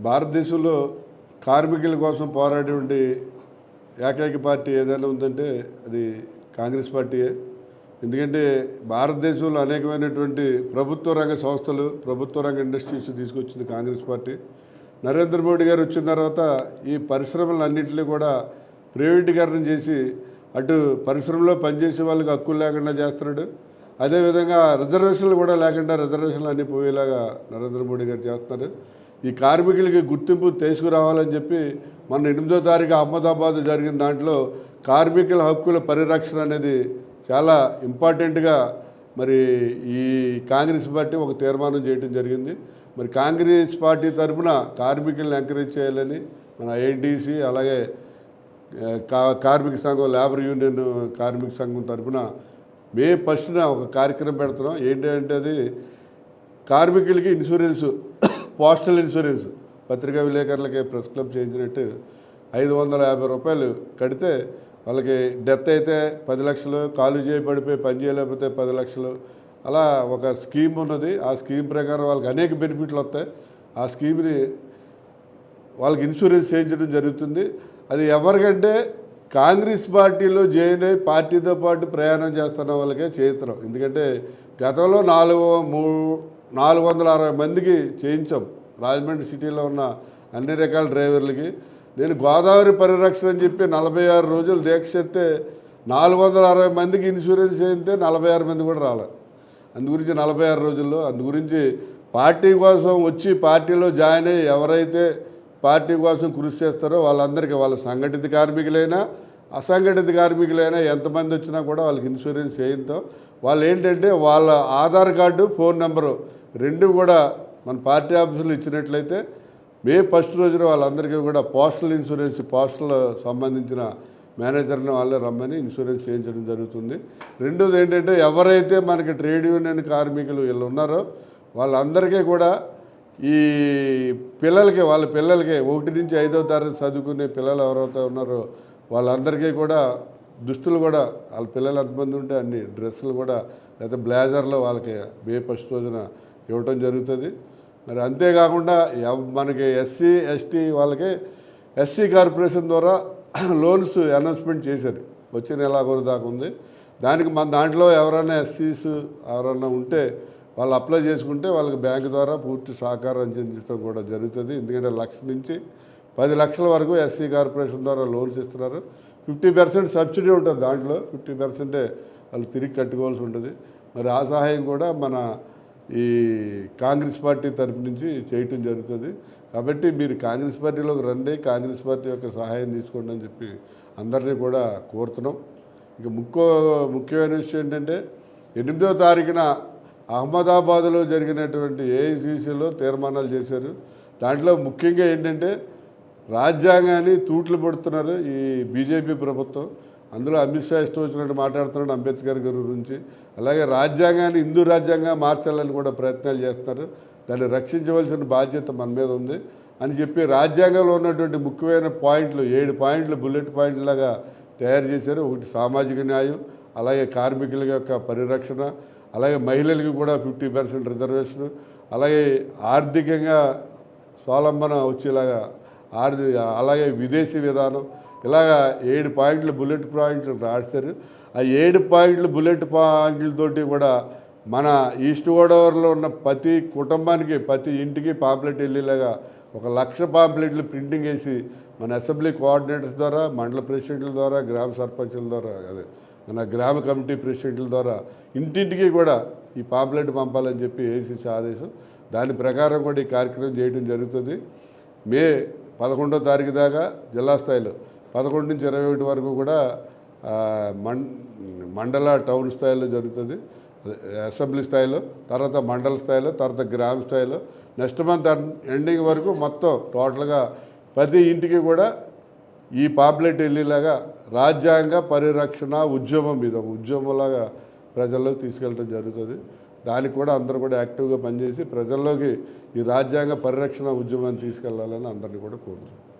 భారతదేశంలో కార్మికుల కోసం పోరాడేటువంటి ఏకైక పార్టీ ఏదైనా ఉందంటే అది కాంగ్రెస్ పార్టీయే. ఎందుకంటే భారతదేశంలో అనేకమైనటువంటి ప్రభుత్వ రంగ సంస్థలు ప్రభుత్వ రంగ ఇండస్ట్రీస్ తీసుకొచ్చింది కాంగ్రెస్ పార్టీ. నరేంద్ర మోడీ గారు వచ్చిన తర్వాత ఈ పరిశ్రమలన్నింటినీ కూడా ప్రైవేటీకరణ చేసి అటు పరిశ్రమలో పనిచేసే వాళ్ళకి హక్కులు లేకుండా చేస్తున్నాడు. అదేవిధంగా రిజర్వేషన్లు కూడా లేకుండా రిజర్వేషన్లు అన్నీ పోయేలాగా నరేంద్ర మోడీ గారు చేస్తున్నారు. ఈ కార్మికులకి గుర్తింపు తీసుకురావాలని చెప్పి మన ఎనిమిదో తారీఖు అహ్మదాబాద్ జరిగిన దాంట్లో కార్మికుల హక్కుల పరిరక్షణ అనేది చాలా ఇంపార్టెంట్గా మరి ఈ కాంగ్రెస్ పార్టీ ఒక తీర్మానం చేయడం జరిగింది. మరి కాంగ్రెస్ పార్టీ తరఫున కార్మికులను ఎంకరేజ్ చేయాలని మన ఐఎన్టీసీ అలాగే కా కార్మిక సంఘం లేబర్ యూనియన్ కార్మిక సంఘం తరఫున మే ఫస్ట్న ఒక కార్యక్రమం పెడుతున్నాం. ఏంటంటే అది కార్మికులకి ఇన్సూరెన్స్ పోస్టల్ ఇన్సూరెన్స్ పత్రికా విలేకరులకి ప్రెస్ క్లబ్ చేయించినట్టు ఐదు వందల యాభై రూపాయలు కడితే వాళ్ళకి డెత్ అయితే పది లక్షలు కాలు చేయి పడిపోయి పని చేయలేకపోతే పది లక్షలు. అలా ఒక స్కీమ్ ఉన్నది. ఆ స్కీమ్ ప్రకారం వాళ్ళకి అనేక బెనిఫిట్లు వస్తాయి. ఆ స్కీమ్ని వాళ్ళకి ఇన్సూరెన్స్ చేయించడం జరుగుతుంది. అది ఎవరికంటే కాంగ్రెస్ పార్టీలో జాయిన్ అయ్యి పార్టీతో పాటు ప్రయాణం చేస్తున్న వాళ్ళకే చేస్తున్నాం ఎందుకంటే గతంలో నాలుగు మూడు నాలుగు వందల అరవై మందికి చేయించాం. రాజమండ్రి సిటీలో ఉన్న అన్ని రకాల డ్రైవర్లకి. నేను గోదావరి పరిరక్షణ అని చెప్పి నలభై ఆరు రోజులు దీక్ష ఎత్తే నాలుగు వందల అరవై మందికి ఇన్సూరెన్స్ చేయితే నలభై ఆరు మంది కూడా రాలేదు అందు గురించి నలభై ఆరు రోజుల్లో అందు గురించి పార్టీ కోసం వచ్చి పార్టీలో జాయిన్ అయ్యి ఎవరైతే పార్టీ కోసం కృషి చేస్తారో వాళ్ళందరికీ వాళ్ళ సంఘటిత కార్మికులైనా అసంఘటిత కార్మికులైనా ఎంతమంది వచ్చినా కూడా వాళ్ళకి ఇన్సూరెన్స్ చేయంతో వాళ్ళు ఏంటంటే వాళ్ళ ఆధార్ కార్డు ఫోన్ నెంబరు రెండు కూడా మన పార్టీ ఆఫీసులు ఇచ్చినట్లయితే మే ఫస్ట్ రోజున వాళ్ళందరికీ కూడా పోస్టల్ ఇన్సూరెన్స్ పోస్టల్ సంబంధించిన మేనేజర్ని వాళ్ళే రమ్మని ఇన్సూరెన్స్ చేయించడం జరుగుతుంది. రెండోది ఏంటంటే ఎవరైతే మనకి ట్రేడ్ యూనియన్ కార్మికులు వీళ్ళు ఉన్నారో వాళ్ళందరికీ కూడా ఈ పిల్లలకి వాళ్ళ పిల్లలకి ఒకటి నుంచి ఐదో తరగతి చదువుకునే పిల్లలు ఎవరైతే ఉన్నారో వాళ్ళందరికీ కూడా దుస్తులు కూడా వాళ్ళ పిల్లలు ఎంతమంది ఉంటే అన్ని డ్రెస్సులు కూడా లేకపోతే బ్లేజర్లో వాళ్ళకి మే ఫస్ట్ రోజున ఇవ్వటం జరుగుతుంది. మరి అంతేకాకుండా ఎవ్- మనకి ఎస్సీ ఎస్టీ వాళ్ళకి ఎస్సీ కార్పొరేషన్ ద్వారా లోన్స్ అనౌన్స్మెంట్ చేశారు వచ్చే నెలాఖరు దాకా ఉంది. దానికి మన దాంట్లో ఎవరైనా ఎస్సీస్ ఎవరైనా ఉంటే వాళ్ళు అప్లై చేసుకుంటే వాళ్ళకి బ్యాంక్ ద్వారా పూర్తి సహకారం అందించడం కూడా జరుగుతుంది. ఎందుకంటే లక్ష నుంచి పది లక్షల వరకు ఎస్సీ కార్పొరేషన్ ద్వారా లోన్స్ ఇస్తున్నారు. ఫిఫ్టీ పర్సెంట్ సబ్సిడీ ఉంటుంది దాంట్లో. ఫిఫ్టీ పర్సెంటే వాళ్ళు తిరిగి కట్టుకోవాల్సి ఉంటుంది. మరి ఆ సహాయం కూడా మన ఈ కాంగ్రెస్ పార్టీ తరపు నుంచి చేయటం జరుగుతుంది. కాబట్టి మీరు కాంగ్రెస్ పార్టీలోకి రండి కాంగ్రెస్ పార్టీ యొక్క సహాయం తీసుకోండి అని చెప్పి అందరినీ కూడా కోరుతున్నాం. ఇక ముఖ్య ముఖ్యమైన విషయం ఏంటంటే ఎనిమిదో తారీఖున అహ్మదాబాద్లో జరిగినటువంటి ఏఐసిసిలో తీర్మానాలు చేశారు. దాంట్లో ముఖ్యంగా ఏంటంటే రాజ్యాంగాన్ని తూట్లు పడుతున్నారు ఈ బీజేపీ ప్రభుత్వం. అందులో అమిత్ షా ఇష్టం వచ్చినట్టు మాట్లాడుతున్నాడు అంబేద్కర్ గారి గురించి. అలాగే రాజ్యాంగాన్ని హిందూ రాజ్యాంగంగా మార్చాలని కూడా ప్రయత్నాలు చేస్తున్నారు. దాన్ని రక్షించవలసిన బాధ్యత మన మీద ఉంది అని చెప్పి రాజ్యాంగంలో ఉన్నటువంటి ముఖ్యమైన పాయింట్లు ఏడు పాయింట్లు బుల్లెట్ పాయింట్లు లాగా తయారు చేశారు. ఒకటి సామాజిక న్యాయం అలాగే కార్మికుల యొక్క పరిరక్షణ అలాగే మహిళలకి కూడా ఫిఫ్టీ పర్సెంట్ రిజర్వేషన్ అలాగే ఆర్థికంగా స్వావలంబన వచ్చేలాగా ఆర్థి అలాగే విదేశీ విధానం. ఇలాగా ఏడు పాయింట్లు బుల్లెట్ పాయింట్లు రాశారు. ఆ ఏడు పాయింట్లు బుల్లెట్ పాయింట్లతోటి కూడా మన ఈస్ట్ గోదావరిలో ఉన్న ప్రతి కుటుంబానికి ప్రతి ఇంటికి పాంప్లెట్ వెళ్ళేలాగా ఒక లక్ష పాంప్లెట్లు ప్రింటింగ్ వేసి మన అసెంబ్లీ కోఆర్డినేటర్స్ ద్వారా మండల ప్రెసిడెంట్ల ద్వారా గ్రామ సర్పంచుల ద్వారా అదే మన గ్రామ కమిటీ ప్రెసిడెంట్ల ద్వారా ఇంటింటికి కూడా ఈ పాంప్లెట్ పంపాలని చెప్పి ఏసీసీ ఆదేశం. దాని ప్రకారం కూడా ఈ కార్యక్రమం చేయడం జరుగుతుంది. మే పదకొండో తారీఖు దాకా జిల్లా స్థాయిలో పదకొండు నుంచి ఇరవై ఒకటి వరకు కూడా మండల టౌన్ స్థాయిలో జరుగుతుంది. అసెంబ్లీ స్థాయిలో తర్వాత మండల స్థాయిలో తర్వాత గ్రామ స్థాయిలో. నెక్స్ట్ మంత్ ఎండింగ్ వరకు మొత్తం టోటల్గా ప్రతి ఇంటికి కూడా ఈ పాంప్లెట్ వెళ్ళేలాగా రాజ్యాంగ పరిరక్షణ ఉద్యమం మీద ఉద్యమంలాగా ప్రజల్లో తీసుకెళ్ళడం జరుగుతుంది. దానికి కూడా అందరూ కూడా యాక్టివ్గా పనిచేసి ప్రజల్లోకి ఈ రాజ్యాంగ పరిరక్షణ ఉద్యమాన్ని తీసుకెళ్ళాలని అందరినీ కూడా కోరుతున్నాను